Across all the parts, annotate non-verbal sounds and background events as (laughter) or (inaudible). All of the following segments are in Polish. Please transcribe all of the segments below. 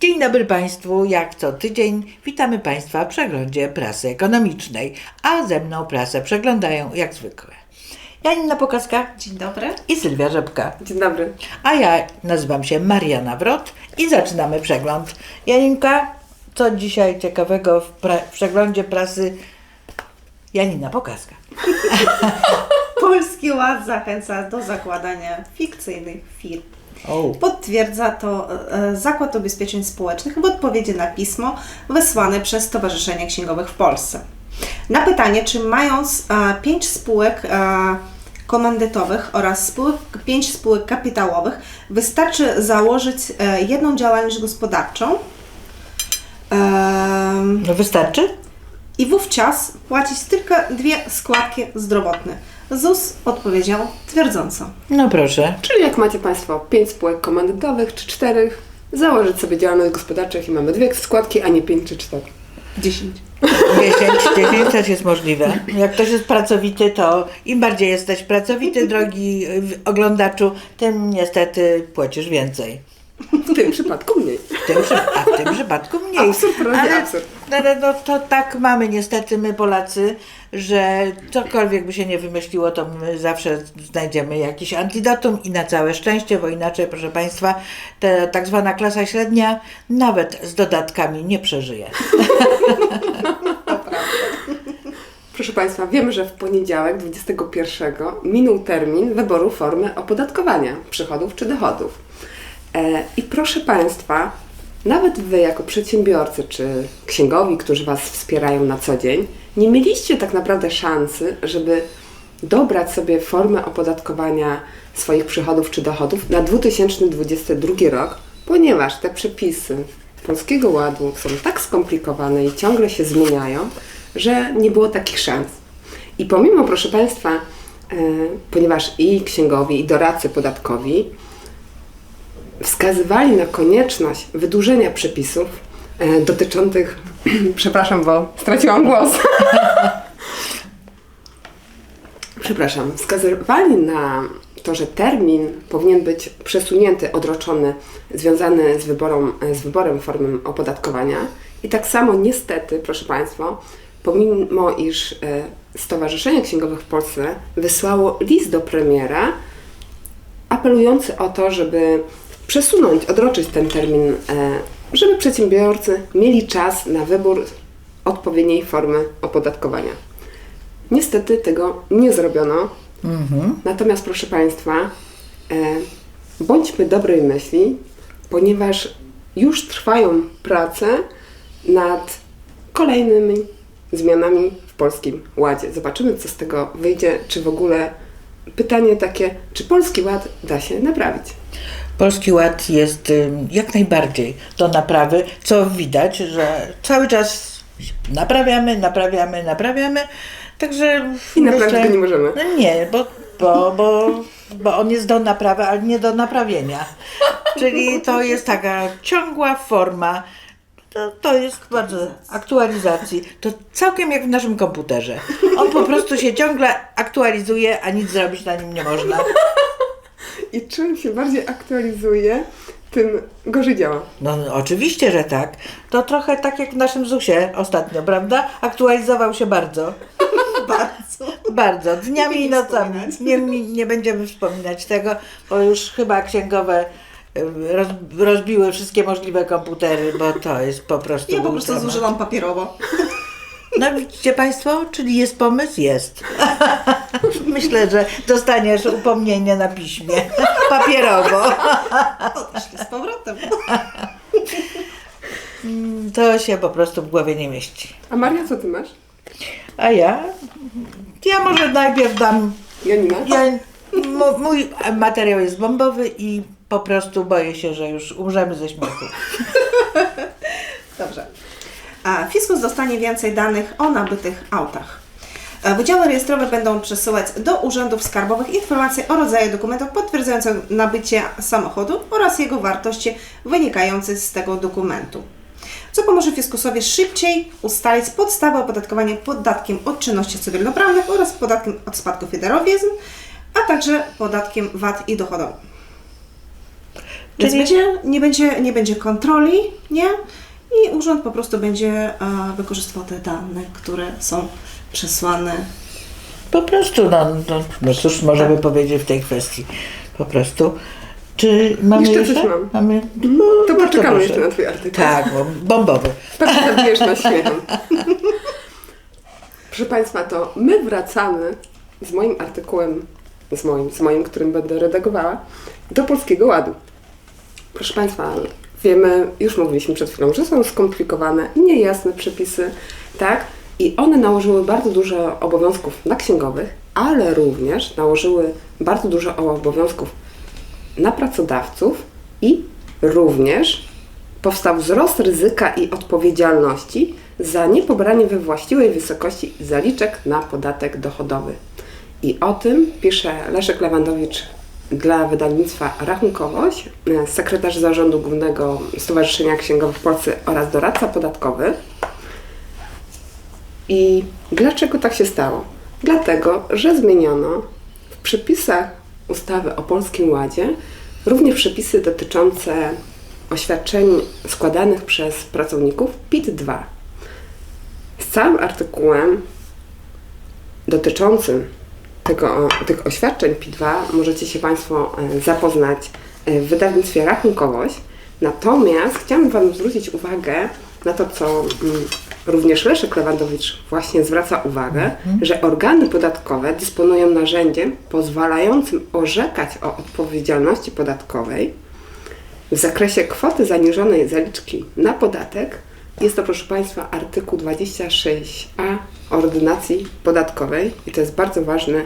Dzień dobry Państwu, jak co tydzień witamy Państwa w przeglądzie prasy ekonomicznej, a ze mną prasę przeglądają jak zwykle Janina Pokaska Dzień dobry. i Sylwia Rzepka, Dzień dobry. a ja nazywam się Mariana Wrot i zaczynamy przegląd. Janinka, co dzisiaj ciekawego w, pra- w przeglądzie prasy Janina Pokaska? (laughs) Polski Ład zachęca do zakładania fikcyjnych firm. O. Potwierdza to e, Zakład Ubezpieczeń Społecznych w odpowiedzi na pismo wysłane przez Stowarzyszenie Księgowych w Polsce. Na pytanie, czy mając e, pięć spółek e, komandytowych oraz spółek, pięć spółek kapitałowych, wystarczy założyć jedną działalność gospodarczą No wystarczy? i wówczas płacić tylko dwie składki zdrowotne. ZUS odpowiedział twierdząco. No proszę. Czyli jak macie Państwo 5 spółek komandytowych czy 4, założyć sobie działalność gospodarczą i mamy dwie składki, a nie 5 czy 4. 10. 10, 10 też jest możliwe. Jak ktoś jest pracowity, to im bardziej jesteś pracowity, drogi oglądaczu, tym niestety płacisz więcej. W tym przypadku mniej. W tym, a w tym przypadku mniej. Absurd rodzi ale, absurd. ale no, to tak mamy niestety my Polacy, że cokolwiek by się nie wymyśliło, to my zawsze znajdziemy jakiś antidotum i na całe szczęście, bo inaczej, proszę Państwa, ta tak zwana klasa średnia nawet z dodatkami nie przeżyje. (laughs) Proszę Państwa, wiemy, że w poniedziałek 21 minął termin wyboru formy opodatkowania przychodów czy dochodów. E, I proszę Państwa, nawet Wy jako przedsiębiorcy czy księgowi, którzy Was wspierają na co dzień, nie mieliście tak naprawdę szansy, żeby dobrać sobie formę opodatkowania swoich przychodów czy dochodów na 2022 rok, ponieważ te przepisy Polskiego Ładu są tak skomplikowane i ciągle się zmieniają, że nie było takich szans. I pomimo, proszę Państwa, e, ponieważ i księgowi, i doradcy podatkowi wskazywali na konieczność wydłużenia przepisów e, dotyczących, (clears throat) przepraszam, bo straciłam głos. (laughs) przepraszam, wskazywali na to, że termin powinien być przesunięty, odroczony, związany z, wyborą, z wyborem formy opodatkowania. I tak samo niestety, proszę Państwa, pomimo iż e, Stowarzyszenie Księgowych w Polsce wysłało list do premiera apelujący o to, żeby przesunąć, odroczyć ten termin, e, żeby przedsiębiorcy mieli czas na wybór odpowiedniej formy opodatkowania. Niestety tego nie zrobiono. Natomiast, proszę Państwa, e, bądźmy dobrej myśli, ponieważ już trwają prace nad kolejnymi zmianami w Polskim Ładzie. Zobaczymy, co z tego wyjdzie, czy w ogóle pytanie takie, czy Polski Ład da się naprawić. Polski Ład jest jak najbardziej do naprawy, co widać, że cały czas naprawiamy, naprawiamy, naprawiamy. Także I naprawić go nie możemy. No nie, bo, bo, bo, bo on jest do naprawy, ale nie do naprawienia. Czyli to jest taka ciągła forma. To, to jest bardzo aktualizacji. To całkiem jak w naszym komputerze. On po prostu się ciągle aktualizuje, a nic zrobić na nim nie można. I czym się bardziej aktualizuje, tym gorzej działa. No, no oczywiście, że tak. To trochę tak jak w naszym ZUS-ie ostatnio, prawda? Aktualizował się bardzo. (laughs) Bardzo. Bardzo, dniami i nocami. Nie, nie, będziemy wspominać tego, bo już chyba księgowe y, roz, rozbiły wszystkie możliwe komputery, bo to jest po prostu. Ja po prostu dramat. zużywam papierowo. No widzicie Państwo, czyli jest pomysł? Jest. (laughs) (laughs) Myślę, że dostaniesz upomnienie na piśmie. (laughs) Papierowo. Z powrotem. To się po prostu w głowie nie mieści. A Maria, co ty masz? A ja? Ja może najpierw dam Janina? Ja, m- mój materiał jest bombowy i po prostu boję się, że już umrzemy ze śmiechu. Dobrze. A Fiskus dostanie więcej danych o nabytych autach. E, Wydziały rejestrowe będą przesyłać do urzędów skarbowych informacje o rodzaju dokumentów potwierdzających nabycie samochodu oraz jego wartości wynikających z tego dokumentu. Co pomoże Fiskusowi szybciej ustalić podstawę opodatkowania podatkiem od czynności cywilnoprawnych oraz podatkiem od spadków i darowizn, a także podatkiem VAT i dochodowym. Więc Czyli- będzie, nie, będzie, nie będzie kontroli, nie? I urząd po prostu będzie e, wykorzystywał te dane, które są przesłane. Po prostu, no, no, no cóż możemy powiedzieć w tej kwestii. Po prostu. Czy mamy Jeszcze jeszcze? coś mam. Mamy? To bardzo poczekamy proszę. jeszcze na Twój artykuł. Tak, bo bombowy. Pewnie zabijesz na śmiechem. (laughs) Proszę Państwa, to my wracamy z moim artykułem, z moim, z moim, którym będę redagowała, do Polskiego Ładu. Proszę Państwa, wiemy, już mówiliśmy przed chwilą, że są skomplikowane, niejasne przepisy, tak? I one nałożyły bardzo dużo obowiązków na księgowych, ale również nałożyły bardzo dużo obowiązków na pracodawców i również powstał wzrost ryzyka i odpowiedzialności za niepobranie we właściwej wysokości zaliczek na podatek dochodowy. I o tym pisze Leszek Lewandowicz dla wydawnictwa Rachunkowość, sekretarz zarządu głównego Stowarzyszenia Księgowych w Polsce oraz doradca podatkowy. I dlaczego tak się stało? Dlatego, że zmieniono w przepisach ustawy o Polskim Ładzie również przepisy dotyczące oświadczeń składanych przez pracowników PIT-2. Z całym artykułem dotyczącym tego, tych oświadczeń PIT-2 możecie się Państwo e, zapoznać e, w wydawnictwie Rachunkowość. Natomiast chciałam Wam zwrócić uwagę na to, co mm, również Leszek Lewandowicz właśnie zwraca uwagę, że organy podatkowe dysponują narzędziem pozwalającym orzekać o odpowiedzialności podatkowej w zakresie kwoty zaniżonej zaliczki na podatek. Jest to, proszę Państwa, artykuł 26a ordynacji podatkowej i to jest bardzo ważny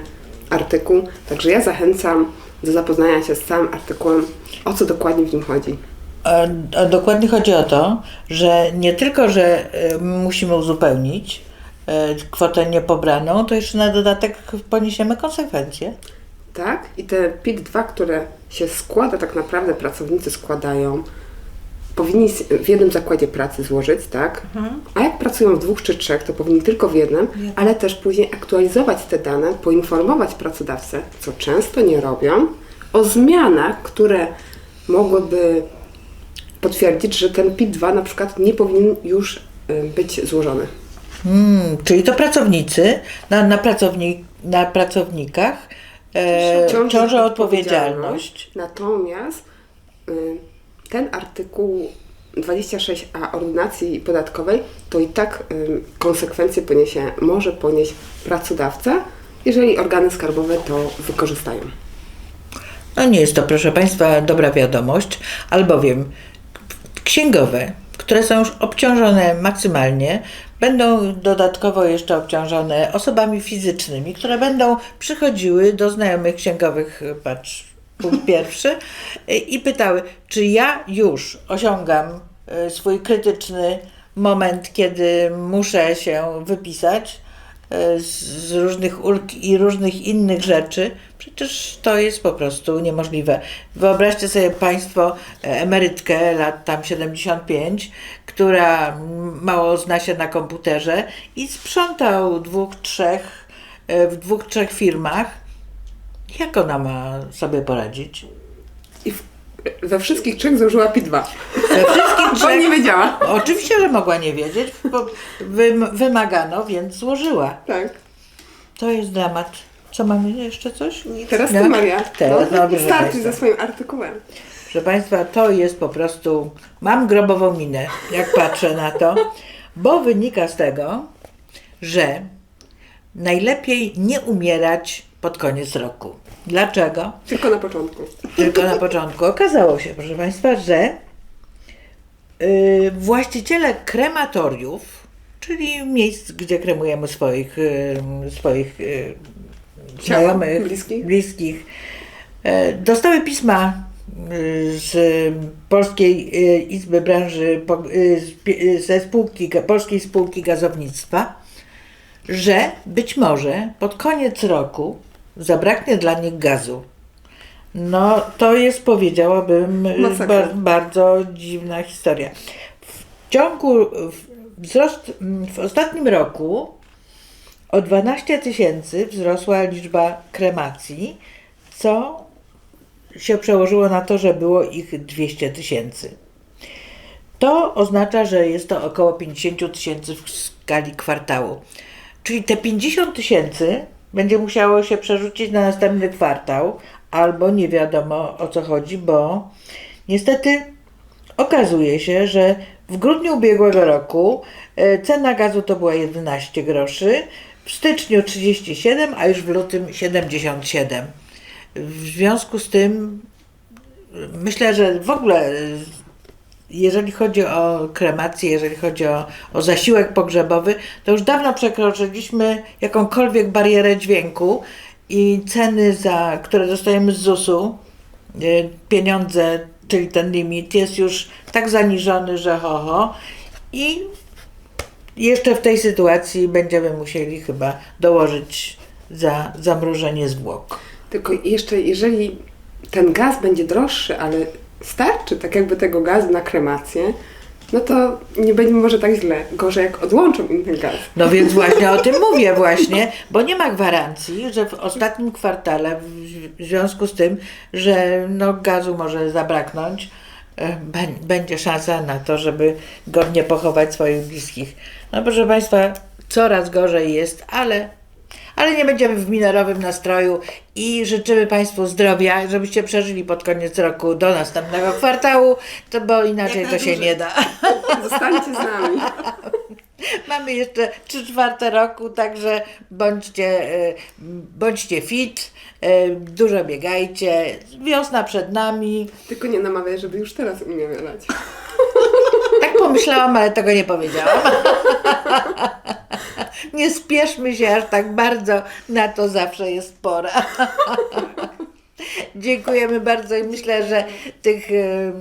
artykuł, także ja zachęcam do zapoznania się z całym artykułem, o co dokładnie w nim chodzi. A, dokładnie chodzi o to, że nie tylko, że e, musimy uzupełnić e, kwotę niepobraną, to jeszcze na dodatek poniesiemy konsekwencje. Tak? I te PIT-2, które się składa, tak naprawdę pracownicy składają, powinni w jednym zakładzie pracy złożyć, tak? A jak pracują w dwóch czy trzech, to powinni tylko w jednym, ale też później aktualizować te dane, poinformować pracodawcę, co często nie robią, o zmianach, które mogłyby potwierdzić, że ten PIT-2 na przykład nie powinien już y, być złożony. Hmm, czyli to pracownicy, na, na, pracowni, na pracownikach e, ciąży odpowiedzialność. Natomiast y, ten artykuł 26a ordynacji podatkowej to i tak y, konsekwencje poniesie, może ponieść pracodawca, jeżeli organy skarbowe to wykorzystają. No nie jest to, proszę Państwa, dobra wiadomość, albowiem księgowe, które są już obciążone maksymalnie, będą dodatkowo jeszcze obciążone osobami fizycznymi, które będą przychodziły do znajomych księgowych, patrz, punkt (laughs) pierwszy, i pytały, czy ja już osiągam e, swój krytyczny moment, kiedy muszę się wypisać z, z różnych ulg i różnych innych rzeczy, przecież to jest po prostu niemożliwe. Wyobraźcie sobie Państwo e, emerytkę lat tam 75, która mało zna się na komputerze i sprzątał dwóch, trzech, e, w dwóch, trzech firmach. Jak ona ma sobie poradzić? I we wszystkich trzech złożyła PIT-2, We wszystkich (laughs) bo trzech nie wiedziała. Oczywiście, że mogła nie wiedzieć, bo wym- wymagano, więc złożyła. Tak. To jest dramat. Co mamy jeszcze coś? Teraz No. ty, Maria. Teraz, no, dobrze, starczy ze swoim artykułem. Proszę Państwa, to jest po prostu. Mam grobową minę, jak patrzę na to, bo wynika z tego, że najlepiej nie umierać pod koniec roku. Dlaczego? Tylko na początku. Tylko na początku. Okazało się, proszę Państwa, że właściciele krematoriów, czyli miejsc, gdzie kremujemy swoich, yy, swoich Ciała znajomych, bliskich. bliskich dostały pisma z Polskiej Izby Branży, ze spółki, Polskiej Spółki Gazownictwa, że być może pod koniec roku zabraknie dla nich gazu. No, to jest, powiedziałabym, ba- bardzo dziwna historia. W ciągu, wzrost, w ostatnim roku o 12 tysięcy wzrosła liczba kremacji, co się przełożyło na to, że było ich 200 tysięcy. To oznacza, że jest to około 50 tysięcy w skali kwartału. Czyli te 50 tysięcy będzie musiało się przerzucić na następny kwartał, albo nie wiadomo o co chodzi, bo niestety okazuje się, że w grudniu ubiegłego roku e, cena gazu to była 11 groszy, w styczniu 37, a już w lutym 77. W związku z tym myślę, że w ogóle e, jeżeli chodzi o kremację, jeżeli chodzi o, o zasiłek pogrzebowy, to już dawno przekroczyliśmy jakąkolwiek barierę dźwięku i ceny, za, które dostajemy z ZUS-u, y, pieniądze, czyli ten limit jest już tak zaniżony, że ho, ho. I jeszcze w tej sytuacji będziemy musieli chyba dołożyć za zamrożenie zwłok. Tylko jeszcze, jeżeli ten gaz będzie droższy, ale starczy tak jakby tego gazu na kremację, no to nie będzie może tak źle. Gorzej jak odłączą im ten gaz. No więc (laughs) właśnie o tym mówię właśnie, bo nie ma gwarancji, że w ostatnim kwartale, w związku z tym, że no gazu może zabraknąć, e, bę- będzie szansa na to, żeby godnie pochować swoich bliskich. No proszę Państwa, coraz gorzej jest, ale, ale nie będziemy w minerowym nastroju i życzymy Państwu zdrowia, żebyście przeżyli pod koniec roku do następnego kwartału, to bo inaczej to się nie da. (laughs) Zostańcie z nami. (laughs) Mamy jeszcze 3 czwarte roku, także bądźcie, e, bądźcie fit, e, dużo biegajcie. Wiosna przed nami. Tylko nie namawiaj, żeby już teraz umiemy lać. Tak pomyślałam, ale tego nie powiedziałam. (laughs) Nie spieszmy się aż tak bardzo, na to zawsze jest pora. (laughs) Dziękujemy bardzo i myślę, że tych, e,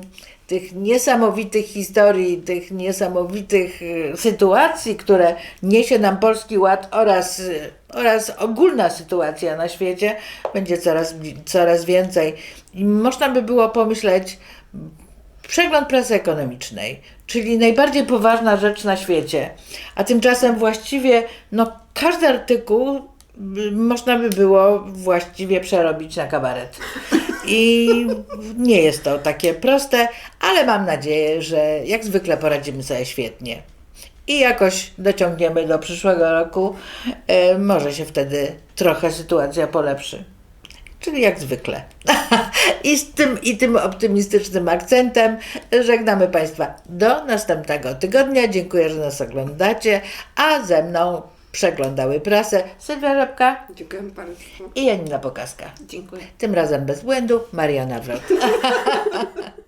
tych niesamowitych historii, tych niesamowitych e, sytuacji, które niesie nam Polski Ład oraz, e, oraz ogólna sytuacja na świecie, będzie coraz, coraz więcej. I można by było pomyśleć, Przegląd prasy ekonomicznej, czyli najbardziej poważna rzecz na świecie, a tymczasem właściwie no, każdy artykuł y, można by było właściwie przerobić na kabaret. I nie jest to takie proste, ale mam nadzieję, że jak zwykle poradzimy sobie świetnie. I jakoś dociągniemy do przyszłego roku. E, może się wtedy trochę sytuacja polepszy. Czyli jak zwykle. (laughs) I z tym, i tym optymistycznym akcentem żegnamy Państwa do następnego tygodnia. Dziękuję, że nas oglądacie, a ze mną przeglądały prasę Sylwia Rzepka Dziękuję bardzo. i Janina Pokaska. Dziękuję. Tym razem bez błędu Maria Nawrot. (laughs)